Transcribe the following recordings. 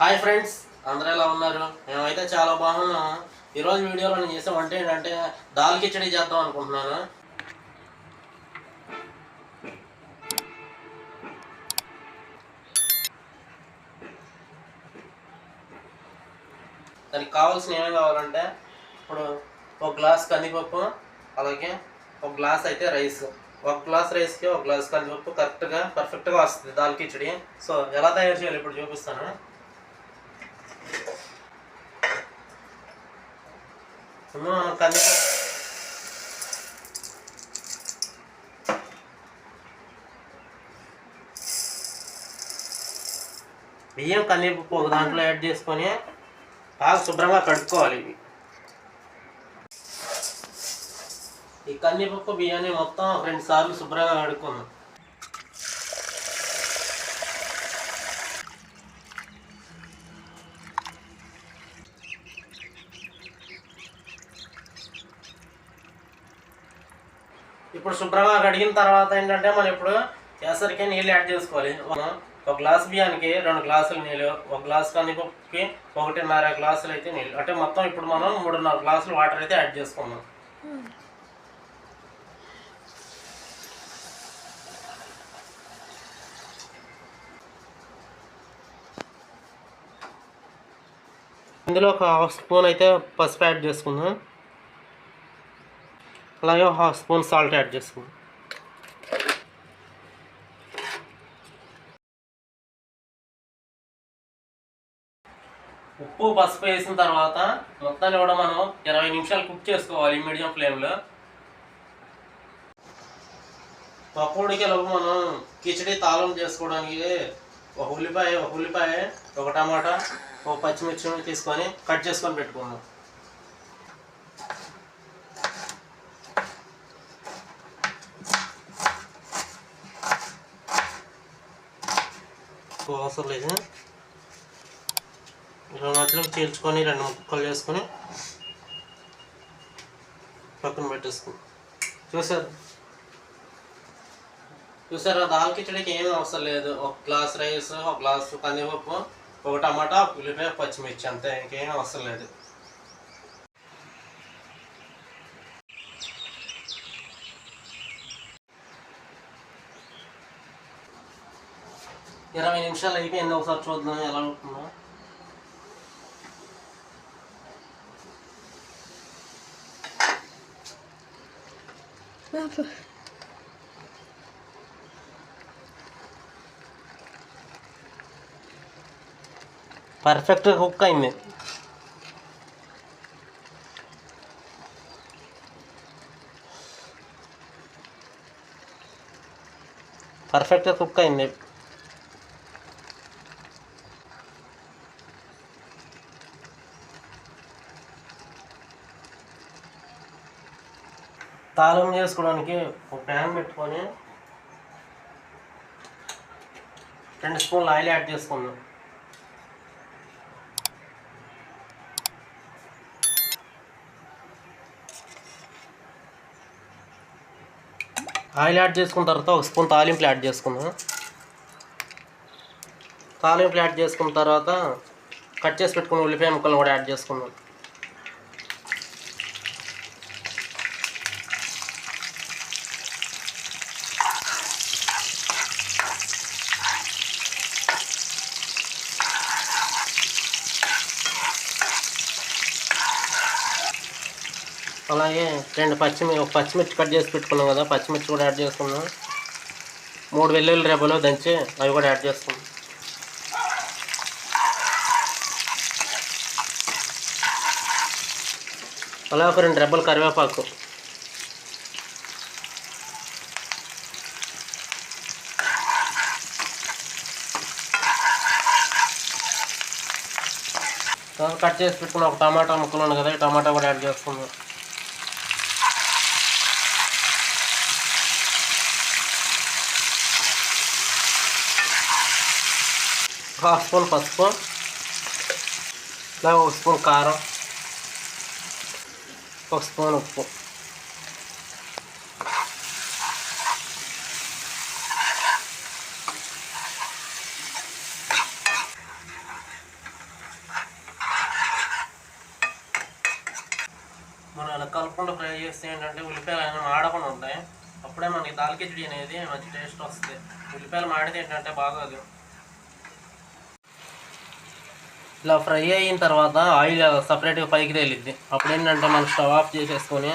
Hi friends అందరూ ఎలా ఉన్నారు? మేమైతే చాలా బాగున్నాం. ఈరోజు వీడియోలో నేను చేసే వంట ఏంటంటే దాల్ కిచడీ చేద్దాం అనుకుంటున్నాను. దానికి కావాల్సిన ఏమేమి కావాలంటే ఇప్పుడు ఒక గ్లాస్ కందిపప్పు అలాగే ఒక గ్లాస్ అయితే రైస్. ఒక గ్లాస్ రైస్కి ఒక గ్లాస్ కందిపప్పు కరెక్ట్గా పర్ఫెక్ట్గా వస్తుంది దాల్ కిచడి. సో ఎలా తయారు చేయాలి ఇప్పుడు చూపిస్తాను. బియ్యం కందిపప్పు ఒక దాంట్లో యాడ్ చేసుకొని బాగా శుభ్రంగా కడుక్కోవాలి ఇవి. ఈ కందిపప్పు బియ్యాన్ని మొత్తం రెండు సార్లు శుభ్రంగా కడుక్కుందాం. ఇప్పుడు శుభ్రంగా కడిగిన తర్వాత ఏంటంటే మనం ఇప్పుడు చేసరికి నీళ్ళు యాడ్ చేసుకోవాలి. మనం ఒక గ్లాస్ బియ్యానికి రెండు గ్లాసులు నీళ్ళు ఒక గ్లాస్ కందిపప్పుకి ఒకటిన్నర గ్లాసులు అయితే నీళ్ళు. అంటే మొత్తం ఇప్పుడు మనం మూడున్నర గ్లాసులు వాటర్ అయితే యాడ్ చేసుకున్నాం. ఇందులో ఒక హాఫ్ స్పూన్ అయితే పసుపు యాడ్ చేసుకుందాం. అలాగే ఒక హాఫ్ స్పూన్ సాల్ట్ యాడ్ చేసుకుందాం. ఉప్పు పసుపు వేసిన తర్వాత మొత్తాన్ని కూడా మనం ఇరవై నిమిషాలు కుక్ చేసుకోవాలి మీడియం ఫ్లేమ్లో. పకోడీకి లోపు మనం కిచడీ తాళం చేసుకోవడానికి ఒక ఉల్లిపాయ ఒక ఉల్లిపాయ ఒక టమాటా ఒక పచ్చిమిర్చి తీసుకొని కట్ చేసుకొని పెట్టుకుందాం. ఎక్కువ అవసరం లేదు. ఇలా మధ్యలో చీల్చుకొని రెండు ముక్కలు చేసుకొని పక్కన పెట్టేసుకుని చూసారు? చూసారా? దాల్ కిచడీకి ఏమీ అవసరం లేదు. ఒక గ్లాస్ రైస్ ఒక గ్లాస్ కందిపప్పు ఒక టమాటా ఉల్లిపాయ పచ్చిమిర్చి అంతే. ఇంకేం అవసరం లేదు. ఇరవై నిమిషాలు అయిపోయింది ఒకసారి చూద్దాం ఎలా ఉంటుందో పర్ఫెక్ట్గా కుక్ అయింది పర్ఫెక్ట్గా కుక్ అయింది తాళం చేసుకోవడానికి ఒక ప్యాన్ పెట్టుకొని రెండు స్పూన్లు ఆయిల్ యాడ్ చేసుకుందాం. ఆయిల్ యాడ్ చేసుకున్న తర్వాత ఒక స్పూన్ తాలింపులు యాడ్ చేసుకుందాం. తాలింపులు యాడ్ చేసుకున్న తర్వాత కట్ చేసి పెట్టుకున్న ఉల్లిపాయ ముక్కలు కూడా యాడ్ చేసుకుందాం. అలాగే రెండు పచ్చిమి ఒక పచ్చిమిర్చి కట్ చేసి పెట్టుకున్నాం కదా పచ్చిమిర్చి కూడా యాడ్ చేసుకున్నాం. మూడు వెల్లుల్లి రెబ్బలు దంచి అవి కూడా యాడ్ చేసుకున్నాం. అలా ఒక రెండు రెబ్బలు కరివేపాకు. కట్ చేసి పెట్టుకున్న ఒక టమాటా ముక్కలు ఉన్నాయి కదా ఈ టమాటా కూడా యాడ్ చేసుకుందాం హాఫ్ స్పూన్ పసుపు అలాగే ఒక స్పూన్ కారం ఒక స్పూన్ ఉప్పు మనం ఇలా కలుపుకుండా ఫ్రై చేస్తే ఏంటంటే ఉల్లిపాయలు అయినా మాడకుండా ఉంటాయి. అప్పుడే మనకి దాల్కిచడి అనేది మంచి టేస్ట్ వస్తుంది. ఉల్లిపాయలు మాడితే ఏంటంటే బాగోదు. ఇలా ఫ్రై అయిన తర్వాత ఆయిల్ సపరేట్గా పైకి తేలిద్ది. అప్పుడు ఏంటంటే మనం స్టవ్ ఆఫ్ చేసేసుకొని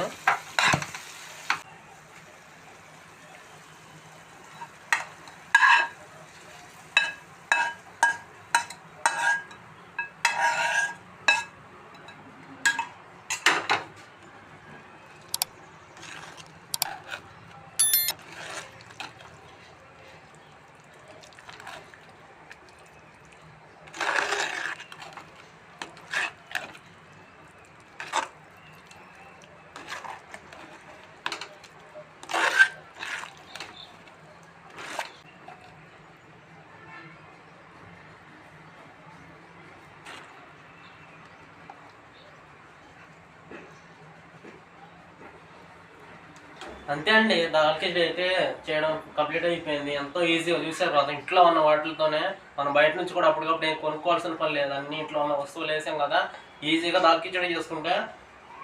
అంతే అండి. దాల్ అయితే చేయడం కంప్లీట్ అయిపోయింది. ఎంతో ఈజీగా చూసారు కదా ఇంట్లో ఉన్న వాటితోనే మనం బయట నుంచి కూడా అప్పటికప్పుడు ఏం కొనుక్కోవాల్సిన పని లేదు. అన్ని ఇంట్లో ఉన్న వస్తువులు వేసాం కదా. ఈజీగా దాల్ చేసుకుంటే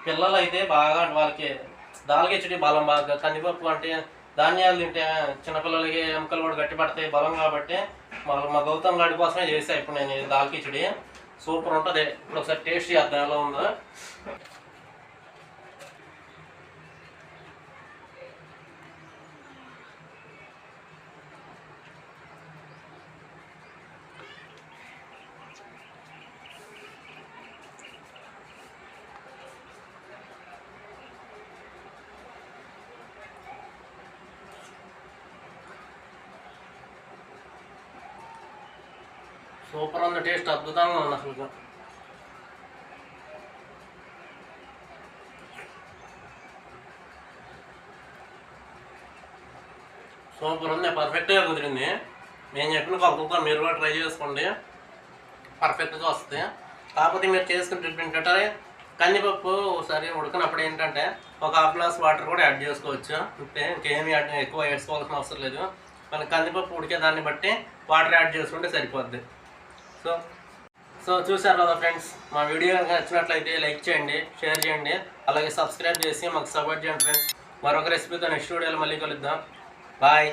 పిల్లలు అయితే బాగా వాళ్ళకి దాల్ బలం బాగా కందిపప్పు అంటే ధాన్యాలు తింటే చిన్నపిల్లలకి ఎముకలు కూడా గట్టిపడతాయి బలం కాబట్టి మా మా గౌతమ్ గారి కోసమే చేసా. ఇప్పుడు నేను ఈ సూపర్ ఉంటుంది. ఇప్పుడు ఒకసారి టేస్ట్ చేద్దాం. ఎలా ఉందో. సూపర్ ఉంది టేస్ట్ అద్భుతంగా ఉంది అసలు. సూపర్ ఉంది పర్ఫెక్ట్గా కుదిరింది. నేను చెప్పిన కొలతలతో మీరు కూడా ట్రై చేసుకోండి. పర్ఫెక్ట్గా వస్తుంది. కాకపోతే మీరు చేసుకుని ట్రీట్మెంట్ ఏంటంటే కందిపప్పు ఒకసారి ఉడికినప్పుడు ఏంటంటే ఒక హాఫ్ గ్లాస్ వాటర్ కూడా యాడ్ చేసుకోవచ్చు. అంటే ఇంకేమీ యాడ్ ఎక్కువ వేసుకోవాల్సిన అవసరం లేదు. మన కందిపప్పు ఉడికే దాన్ని బట్టి వాటర్ యాడ్ చేసుకుంటే సరిపోద్ది. సో సో చూసారు కదా ఫ్రెండ్స్ మా వీడియో కనుక నచ్చినట్లయితే లైక్ చేయండి షేర్ చేయండి అలాగే సబ్స్క్రైబ్ చేసి మాకు సపోర్ట్ చేయండి ఫ్రెండ్స్. మరొక రెసిపీతో నెక్స్ట్ వీడియోలో మళ్ళీ కలుద్దాం. బాయ్.